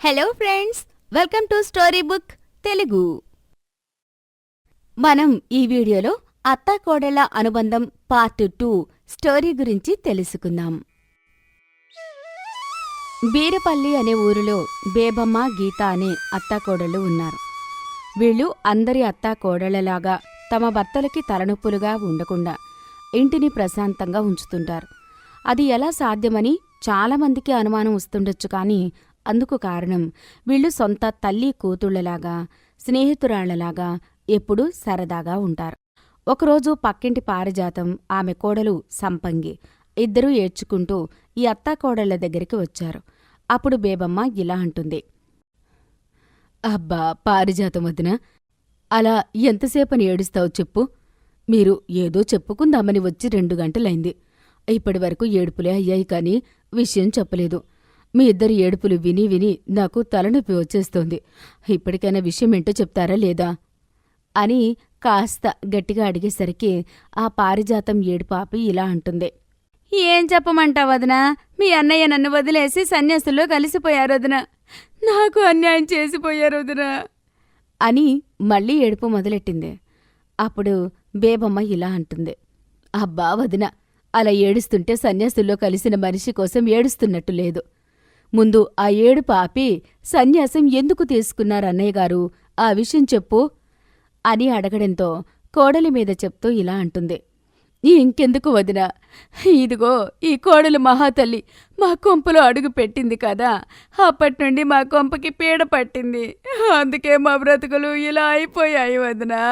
Hello friends welcome to story book Telugu మనం ఈ వీడియోలో అత్తాకోడళ్ళ అనుబంధం పార్ట్ టూ స్టోరీ గురించి తెలుసుకుందాం. బీరపల్లి అనే ఊరిలో బేబమ్మ గీత అనే అత్తాకోడళ్ళు ఉన్నారు. వీళ్ళు అందరి అత్తాకోడళ్ళలాగా తమ భర్తలకి తలనొప్పులుగా ఉండకుండా ఇంటిని ప్రశాంతంగా ఉంచుతుంటారు. అది ఎలా సాధ్యమని చాలామందికి అనుమానం వస్తుండొచ్చు కానీ అందుకు కారణం వీళ్ళు సొంత తల్లి కూతుళ్ళలాగా స్నేహితురాళ్ళలాగా ఎప్పుడూ సరదాగా ఉంటారు. ఒకరోజు పక్కింటి పారిజాతం ఆమె కోడలు సంపంగి ఇద్దరూ ఏడ్చుకుంటూ ఈ అత్తాకోడళ్ళ దగ్గరికి వచ్చారు. అప్పుడు బేబమ్మ ఇలా అంటుంది. అబ్బా పారిజాతం వదిన అలా ఎంతసేపని ఏడుస్తావు చెప్పు. మీరు ఏదో చెప్పుకుందామని వచ్చి రెండు గంటలైంది. ఇప్పటి వరకు ఏడుపులే అయ్యాయి కానీ విషయం చెప్పలేదు. మీ ఇద్దరి ఏడుపులు విని విని నాకు తలనొప్పి వచ్చేస్తోంది. ఇప్పటికైనా విషయం ఏంటో చెప్తారా లేదా? అని కాస్త గట్టిగా అడిగేసరికి ఆ పారిజాతం ఏడుపాపి ఇలా అంటుంది. ఏం చెప్పమంటావు వదినా? మీ అన్నయ్య నన్ను వదిలేసి సన్యాసుల్లో కలిసిపోయారు వదినా. నాకు అన్యాయం చేసిపోయారు వదినా. అని మళ్ళీ ఏడుపు మొదలెట్టింది. అప్పుడు బేబమ్మ ఇలా అంటుంది. అబ్బా వదిన అలా ఏడుస్తుంటే సన్యాసుల్లో కలిసిన మనిషి కోసం ఏడుస్తున్నట్టు లేదు. ముందు ఆ ఏడు పాపి సన్యాసం ఎందుకు తీసుకున్నారన్నయ్య గారు? ఆ విషయం చెప్పు అని అడగడంతో కోడలి మీద చెప్తూ ఇలా అంటుంది. ఇంకెందుకు వదిన? ఇదిగో ఈ కోడలు మహాతల్లి మా కొంపలో అడుగు పెట్టింది కదా అప్పటి నుండి మా కొంపకి పీడ పట్టింది. అందుకే మా బ్రతుకులు ఇలా అయిపోయాయి వదినా.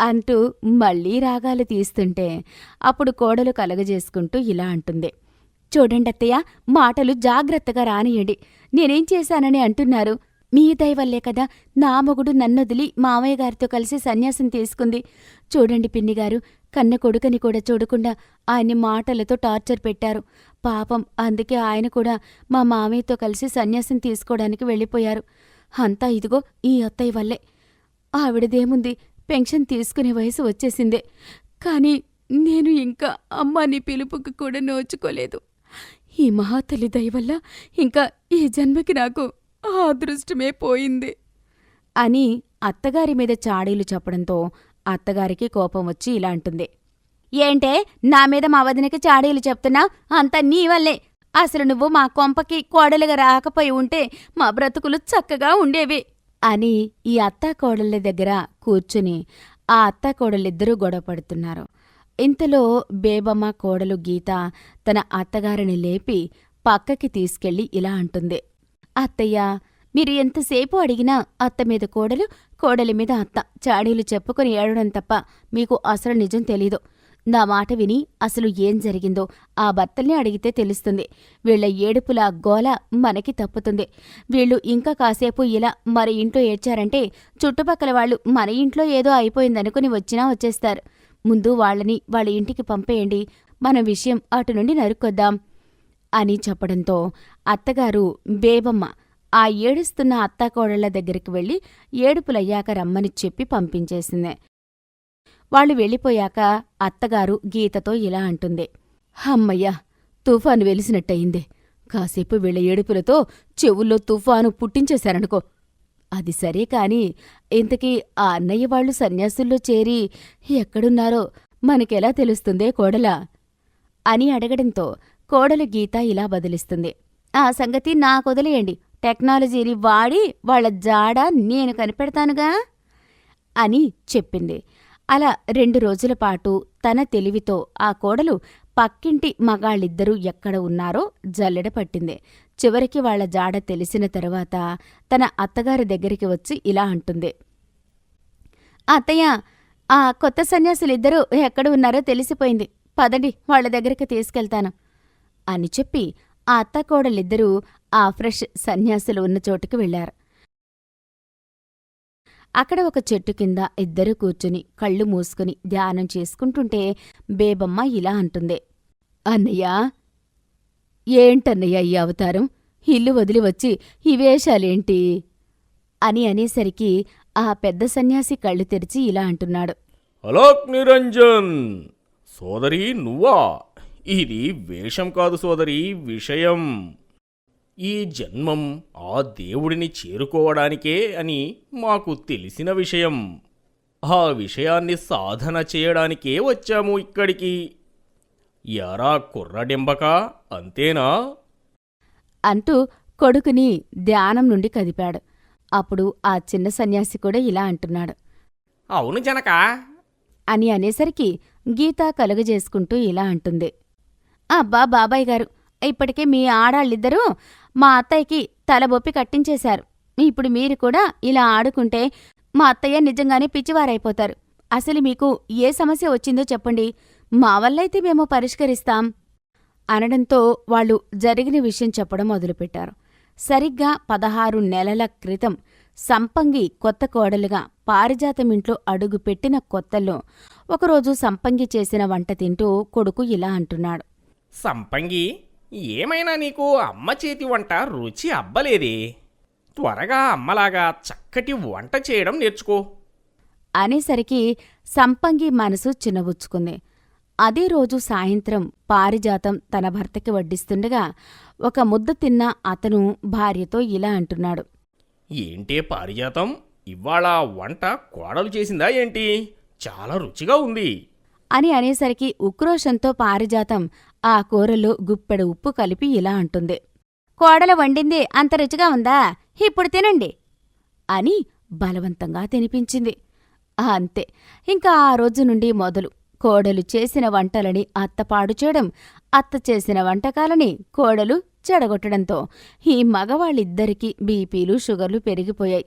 అంటూ మళ్ళీ రాగాలు తీస్తుంటే అప్పుడు కోడలు కలగజేసుకుంటూ ఇలా అంటుంది. చూడండి అత్తయ్య మాటలు జాగ్రత్తగా రానియండి. నేనేం చేశానని అంటున్నారు. మీ దయవల్లే కదా నా మొగుడు నన్నొదిలి మామయ్య గారితో కలిసి సన్యాసం తీసుకుంది. చూడండి పిన్నిగారు కన్న కొడుకని కూడా చూడకుండా ఆయన్ని మాటలతో టార్చర్ పెట్టారు. పాపం అందుకే ఆయన కూడా మా మామయ్యతో కలిసి సన్యాసం తీసుకోవడానికి వెళ్ళిపోయారు. అంతా ఇదిగో ఈ అత్తయ్య వల్లే. ఆవిడదేముంది పెన్షన్ తీసుకునే వయసు వచ్చేసిందే. కానీ నేను ఇంకా అమ్మ నీ పిలుపుకు కూడా నోచుకోలేదు. ఈ మహాతల్లి దయవల్ల ఇంకా ఈ జన్మకి నాకు ఆ అదృష్టమే పోయింది. అని అత్తగారి మీద చాడీలు చెప్పడంతో అత్తగారికి కోపం వచ్చి ఇలా అంటుంది. ఏంటే నా మీద మా వదినకి చాడీలు చెప్తున్నా? అంతా నీ వల్లే. అసలు నువ్వు మా కొంపకి కోడలుగా రాకపోయి ఉంటే మా బ్రతుకులు చక్కగా ఉండేవి. అని ఈ అత్తాకోడళ్ళ దగ్గర కూర్చుని ఆ అత్తాకోడలిద్దరూ గొడవపడుతున్నారు. ఇంతలో బేబమ్మ కోడలు గీత తన అత్తగారిని లేపి పక్కకి తీసుకెళ్ళి ఇలా అంటుంది. అత్తయ్య మీరు ఎంతసేపు అడిగినా అత్త మీద కోడలు కోడలి మీద అత్త. చాడీలు చెప్పుకొని ఏడడం తప్ప మీకు అసలు నిజం తెలీదు. నా మాట విని అసలు ఏం జరిగిందో ఆ భర్తల్ని అడిగితే తెలుస్తుంది. వీళ్ళ ఏడుపుల గోల మనకి తప్పుతుంది. వీళ్ళు ఇంకా కాసేపు ఇలా మరి ఇంట్లో ఏడ్చారంటే చుట్టుపక్కల వాళ్ళు మన ఇంట్లో ఏదో అయిపోయిందనుకుని వచ్చినా వచ్చేస్తారు. ముందు వాళ్ళని వాళ్ళ ఇంటికి పంపేయండి. మన విషయం అటు నుండి నరుక్కొద్దాం అని చెప్పడంతో అత్తగారు బేబమ్మ ఆ ఏడుస్తున్న అత్తాకోడళ్ళ దగ్గరికి వెళ్ళి ఏడుపులయ్యాక రమ్మని చెప్పి పంపించేసింది. వాళ్ళు వెళ్ళిపోయాక అత్తగారు గీతతో ఇలా అంటుంది. హమ్మయ్యా తుఫాను వెలిసినట్టయింది. కాసేపు వీళ్ళ ఏడుపులతో చెవుల్లో తుఫాను పుట్టించేశారనుకో అది సరే కాని ఇంతకీ ఆ అన్నయ్య వాళ్ళు సన్యాసుల్లో చేరి ఎక్కడున్నారో మనకెలా తెలుస్తుందే కోడలా? అని అడగడంతో కోడలు గీత ఇలా బదిలిస్తుంది ఆ సంగతి నాకొదిలేయండి టెక్నాలజీని వాడి వాళ్ళ జాడ నేను కనిపెడతానుగా? అని చెప్పింది. అలా రెండు రోజుల పాటు తన తెలివితో ఆ కోడలు పక్కింటి మగాళ్ళిద్దరూ ఎక్కడ ఉన్నారో జల్లెడ పట్టింది. చివరికి వాళ్ళ జాడ తెలిసిన తరువాత తన అత్తగారి దగ్గరికి వచ్చి ఇలా అంటుంది. అత్తయ్య ఆ కొత్త సన్యాసులిద్దరూ ఎక్కడ ఉన్నారో తెలిసిపోయింది. పదండి వాళ్ళ దగ్గరికి తీసుకెళ్తాను. అని చెప్పి ఆ అత్తకోడలిద్దరూ ఆ ఫ్రెష్ సన్యాసులు ఉన్న చోటుకి వెళ్ళారు అక్కడ ఒక చెట్టు కింద ఇద్దరు కూర్చుని కళ్ళు మూసుకుని ధ్యానం చేసుకుంటుంటే బేబమ్మ ఇలా అంటుంది. అన్నయ్యా ఏంటన్నయ్య ఈ అవతారం? ఇల్లు వదిలి వచ్చి ఈ వేషాలేంటి? అని అనేసరికి ఆ పెద్ద సన్యాసి కళ్ళు తెరిచి ఇలా అంటున్నాడు. అలోక్ నిరంజన్! సోదరి నువ్వా? ఇది వేషం కాదు సోదరి విషయం. ఈ జన్మం ఆ దేవుడిని చేరుకోవడానికే అని మాకు తెలిసిన విషయం. ఆ విషయాన్ని సాధన చేయడానికే వచ్చాము ఇక్కడికి. యారా కుర్రడెంబక అంతేనా? అంటూ కొడుకుని ధ్యానం నుండి కదిపాడు. అప్పుడు ఆ చిన్న సన్యాసి కూడా ఇలా అంటున్నాడు. అవును జనక. అని అనేసరికి గీత కలుగజేసుకుంటూ ఇలా అంటుంది. అబ్బా బాబాయ్ గారు ఇప్పటికే మీ ఆడాళ్ళిద్దరూ మా అత్తయ్యకి తలబొప్పి కట్టించేశారు. ఇప్పుడు మీరు కూడా ఇలా ఆడుకుంటే మా అత్తయ్య నిజంగానే పిచ్చివారైపోతారు. అసలు మీకు ఏ సమస్య వచ్చిందో చెప్పండి. మా వల్లైతే మేము పరిష్కరిస్తాం అనడంతో వాళ్ళు జరిగిన విషయం చెప్పడం మొదలుపెట్టారు. సరిగ్గా పదహారు నెలల క్రితం సంపంగి కొత్త కోడలుగా పారిజాతం ఇంట్లో అడుగు పెట్టిన కొత్తల్లో ఒకరోజు సంపంగి చేసిన వంట తింటూ కొడుకు ఇలా అంటున్నాడు. సంపంగి ఏమైనా నీకు అమ్మ చేతి వంట రుచి అబ్బలేదే. త్వరగా అమ్మలాగా చక్కటి వంట చేయడం నేర్చుకో. అనేసరికి సంపంగి మనసు చిన్నబుచ్చుకుంది అదే రోజు సాయంత్రం పారిజాతం తన భర్తకి వడ్డిస్తుండగా ఒక ముద్ద తిన్న అతను భార్యతో ఇలా అంటున్నాడు. ఏంటే పారిజాతం? ఇవాళ వంట కోడలు చేసిందా ఏంటి? చాలా రుచిగా ఉంది. అని అనేసరికి ఉక్రోషంతో పారిజాతం ఆ కూరలో గుప్పెడు ఉప్పు కలిపి ఇలా అంటుంది. కోడలు వండింది అంత రుచిగా ఉందా? ఇప్పుడు తినండి. అని బలవంతంగా తినిపించింది. అంతే. ఇంకా ఆ రోజు నుండి మొదలు. కోడలు చేసిన వంటలని అత్త పాడు చేయడం అత్త చేసిన వంటకాలని కోడలు చెడగొట్టడంతో ఈ మగవాళ్ళిద్దరికీ బీపీలు షుగర్లు పెరిగిపోయాయి.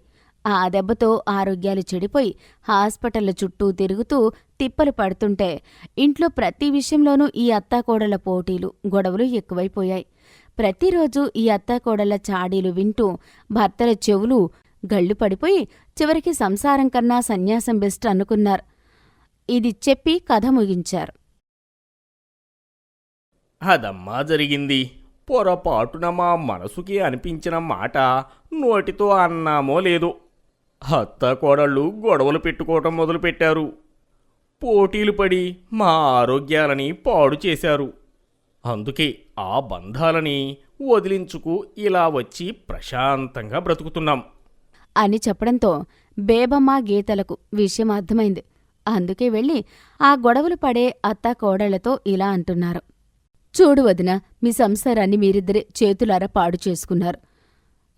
ఆ దెబ్బతో ఆరోగ్యాలు చెడిపోయి హాస్పిటళ్ళ చుట్టూ తిరుగుతూ తిప్పలు పడుతుంటే ఇంట్లో ప్రతి విషయంలోనూ ఈ అత్తాకోడళ్ళ పోటీలు గొడవలు ఎక్కువైపోయాయి. ప్రతిరోజు ఈ అత్తాకోడళ్ళ చాడీలు వింటూ భర్తల చెవులు గళ్ళు పడిపోయి చివరికి సంసారం కన్నా సన్యాసం బెస్ట్ అనుకున్నారు. ఇది చెప్పి కథ ముగించారు. అదమ్మా జరిగింది. పొరపాటున మా మనసుకి అనిపించిన మాట నోటితో అన్నామో లేదో. అత్త కోడళ్ళు గొడవలు పెట్టుకోవటం మొదలుపెట్టారు. పోటీలు పడి మా ఆరోగ్యాలని పాడు చేశారు. అందుకే ఆ బంధాలని వదిలించుకు ఇలా వచ్చి ప్రశాంతంగా బ్రతుకుతున్నాం. అని చెప్పడంతో బేబమ్మ గీతలకు విషయం అర్థమైంది. అందుకే వెళ్ళి ఆ గొడవలు పడే అత్త కోడళ్ళతో ఇలా అంటున్నారు. చూడు వదిన మీ సంసారాన్ని మీరిద్దరే చేతులారా పాడు చేసుకున్నారు.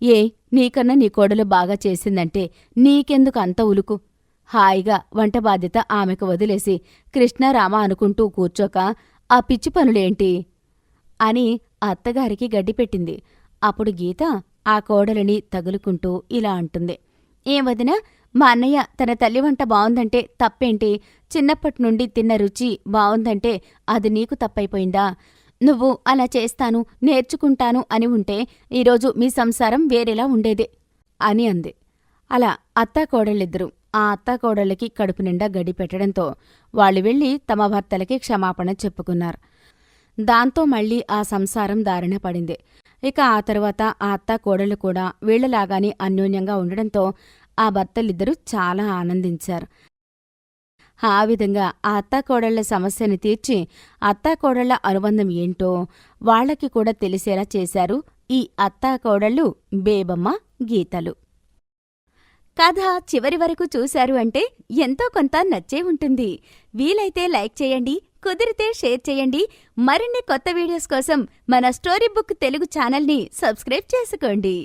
ఏ నీకన్నా నీ కోడలు బాగా చేసిందంటే నీకెందుకు అంత ఉలుకు? హాయిగా వంట బాధ్యత ఆమెకు వదిలేసి కృష్ణారామ అనుకుంటూ కూర్చోక ఆ పిచ్చి పనులేంటి? అని అత్తగారికి గడ్డిపెట్టింది అప్పుడు గీత ఆ కోడలిని తగులుకుంటూ ఇలా అంటుంది. ఏ వదినా మా అన్నయ్య తన తల్లి వంట బావుందంటే తప్పేంటి? చిన్నప్పటి నుండి తిన్న రుచి బావుందంటే అది నీకు తప్పైపోయిందా? నువ్వు అలా చేస్తాను నేర్చుకుంటాను అని ఉంటే ఈరోజు మీ సంసారం వేరేలా ఉండేదే అని అంది. అలా అత్తాకోడళ్ళిద్దరూ ఆ అత్తాకోడళ్ళకి కడుపు నిండా గడి పెట్టడంతో వాళ్ళు వెళ్ళి తమ భర్తలకి క్షమాపణ చెప్పుకున్నారు. దాంతో మళ్ళీ ఆ సంసారం దారిన పడింది. ఇక ఆ తర్వాత ఆ అత్త కోడళ్ళు కూడా వీళ్ళలాగానే అన్యోన్యంగా ఉండడంతో ఆ భర్తలిద్దరూ చాలా ఆనందించారు. ఆ విధంగా ఆ అత్తాకోడళ్ళ సమస్యని తీర్చి అత్తాకోడళ్ళ అనుబంధం ఏంటో వాళ్ళకి కూడా తెలిసేలా చేశారు ఈ అత్తాకోడళ్ళు బేబమ్మ గీతలు. కథ చివరి వరకు చూశారు అంటే ఎంతో కొంత నచ్చే ఉంటుంది. వీలైతే లైక్ చేయండి కుదిరితే షేర్ చేయండి. మరిన్ని కొత్త వీడియోస్ కోసం మన స్టోరీ బుక్ తెలుగు ఛానల్ని సబ్స్క్రైబ్ చేసుకోండి.